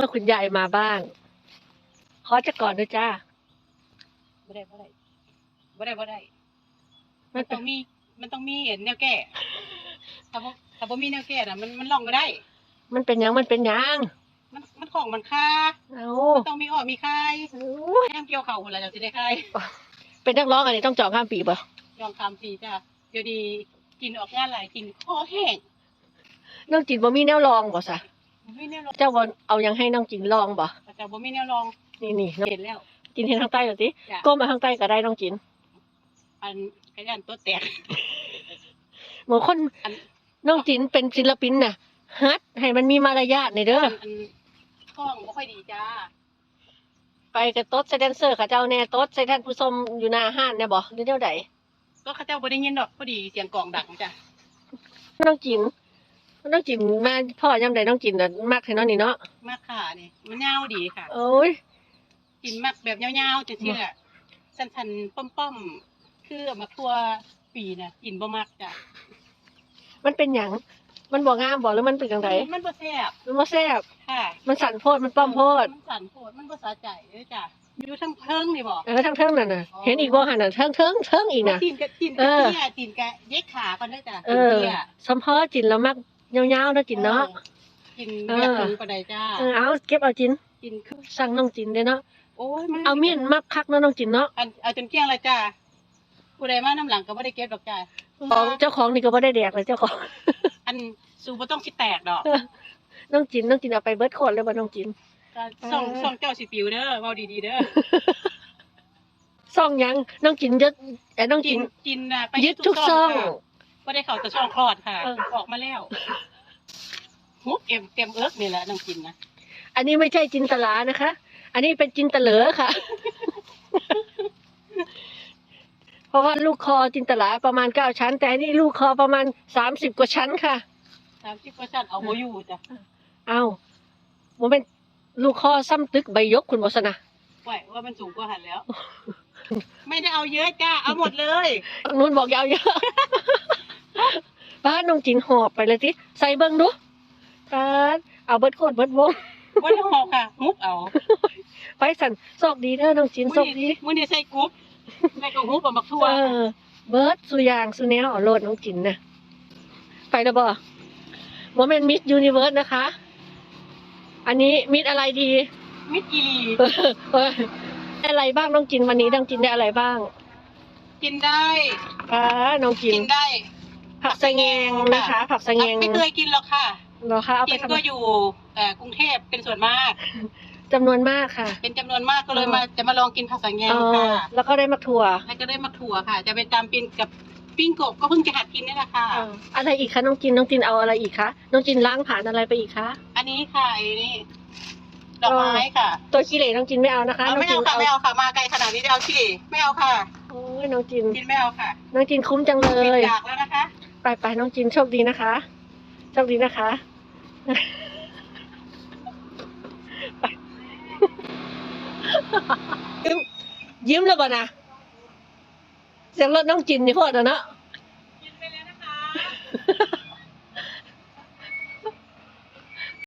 อคุณยายมาบ้านขอจะก่อนด้วยจ้าบ่ได้บ่ได้บ่ได้บ่ได้ มัมันนเป็ต้นองมี มันต้องมีแนวแก้ถ้าบ่ถ้าบ่มีแนวแก้น่ะมันมันลองก็ได้ มันเป็นหยังมันเป็นหยังมันมันของมันค่าเอามันต้องมีออกมีคายโอ้ยแฮมเกี่ยวเข่าพุ่นล่ะจังสิได้คายเป็นนักร้องอันนี้ต้องจองข้ามปีป่ะยอมตามทีจ้ะเดี๋ยวดีกินออกงานหลายกินคอแห้งน้องจินบ่มีแนวรองบ่ซะบ่ มีแนวรองเจ้าบ่เอายังให้น้องจินลองบ่แต่บ่มีแนวรองนี่นี่น้องเห็นแล้ว จินเห็นทางใต้เหรอติจ้ะก้มมาทางใต้ก็ได้น้องจิน อันไอ้ด้านตัวแตกบางคนอันน้องจินเป็นศิลปินน่ะฮัดให้มันมีมารยาทในอยเด้ออันอันท้องบ่ค่อยดีจ้าไปกับโต๊ดไซแดนเซอร์ค่ะเจ้าแน่โต๊ดไซท่านผู้ชมอยู่หน้าห้านเนี่ยบ่หรือเจ้าใดก็เขาเจ้าบ่ได้ยินดอกพอดีเสียงกลองดังจ้ะน้องจิน น้องจินมาพ่อยามใดน้องจินน่ะมักให้น้องนี่เนาะมากค่ะนี่มันยาวดีค่ะ โอ้ย กินมักแบบยาวๆจังซี่แหละสั้นๆป้อมๆคือเอามาทั่วปีน่ะกินบ่มักจ้ะมันเป็นหยังมันบ่งามบ่หรือมันเป็นจังไดมันบ่แซ่บมันบ่แซ่บค่ะมันสั่นโพดมันป้อมโพดมันสั่นโพดมันบ่สะใจเด้อจ้ะอยู่ทั้งเพิงนี่บ่เออทั้งเทิงนั่นน่ะเห็นอีกบ่หั่นน่ะเทิงเทิงเทิงอีกน่ะตีนกะตีนเอกะอเตี้ยตีนกะเย็กขาก่อนเด้อจ้ะเอตีนอเตี้ยสมพอจินแล้วมัก ยาวๆเนาะจินเนาะ กินเออ เลือดถึงปานใดจ้า เออเอาเก็บเอาจินกินคือสั่งน้องจินเด้อเนาะ โอ้ยมันเอามีดมักคักเนาะน้องจินเนาะอันเอาจนเกลี้ยงเลยจ้าผู้ใดมาน้ำหลังก็บ่ได้เก็บดอกจ้าของเจ้าของนี่ก็บ่ได้แดกเลยเจ้าของ อันสูบ่ต้องสิแตกดอกน้องจินน้องจินเอาไปเบิดโคตรเลยบ่น้องจิน ก็ส่องส่องเจ้าสิปิวเด้อเว้าดีๆเด้อซ่องหยังน้องจินยึดแต่น้องกิจินนกินน่ะไปยึดทุกซ่องค่ะบ่ได้เข้าแต่ช่องคลอดค่ะ เออ ออกมาแล้วหุบเอ็มเต็มเอิกนี่แหละน้องกินนะอันนี้ไม่ใช่จินตลานะคะ อันนี้เป็นจินตเหลือค่ะ เพราะว่าลูกคอจินตลาประมาณเก้าชั้น แต่อันนี่ลูกคอประมาณสามสิบกว่าชั้นค่ะ30%เอาบ่อยู่จ้ะเอามันเป็นลูกคอซ้ำตึกใบยกคุณบสนะไหวว่ามันสูงกว่าหันแล้ว ไม่ได้เอาเยอะจ้าเอาหมดเลยนุ่นบอกอยาวเยอะ ป้าน้องจินหอบไปเลยสิใส่เบิ้งดูป้าดเอาเบิดโคตรเบิดวงบ่ได้หอกค่ะมุกเอา ไปสั่นโชคดีเด้อน้องจินโชคดีมื้อนี้ใส่กรุ๊ปใส่กรุ๊ปหุบเอามักทั่วเออเบิร์ดสุยางสุแนวเอาโลดน้องจินนะไปแล้วบ่โมเมนต์มิสยูนิเวิร์สนะคะ อันนี้มิสอะไรดี มิดอีหลีเออเออได้อะไรบ้างน้องจินวันนี้น้องจินได้อะไรบ้าง กินได้อ่าน้องจินกินได้ ผักสะแงงนะคะ ผักสะแงงไม่เคยกินหรอกค่ะเหรอคะเอาไปกินทำก็อยู่เอ่อกรุงเทพเป็นส่วนมาก จำนวนมากค่ะ เป็นจำนวนมากก็เลยอ๋อมาจะมาลองกินผักสังแยงเอค่ะอแล้วก็ได้มักถั่วแล้วก็ได้มาถั่วค่ะ จะไปตามปินกับปิ้งกบก็เพิ่งจะหัดกินนี่แหละค่ะ เอออะไรอีกคะน้องจินน้องจินเอาอะไรอีกคะน้องจินล้างผ่านอะไรไปอีกคะ อันนี้ค่ะไอ้นี่ดอกไม้ค่ะตัวขี้เหร่น้องจินไม่เอานะคะเอาน้องไม่จิเอานค่ะไม่เอาค่ะมาไกลขนาดนี้จะเอาที่ไม่เอาค่ะโอ้ยน้องจินกินไม่เอาค่ะน้องจินคุ้มจังเลปิดย ดากแล้วนะคะ ไปไปน้องจินโชคดีนะคะโชคดีนะคะไปยิ้มยิ้มแล้วบ่นะเสียงรถน้องจินนี่พอดแล้วเนาะ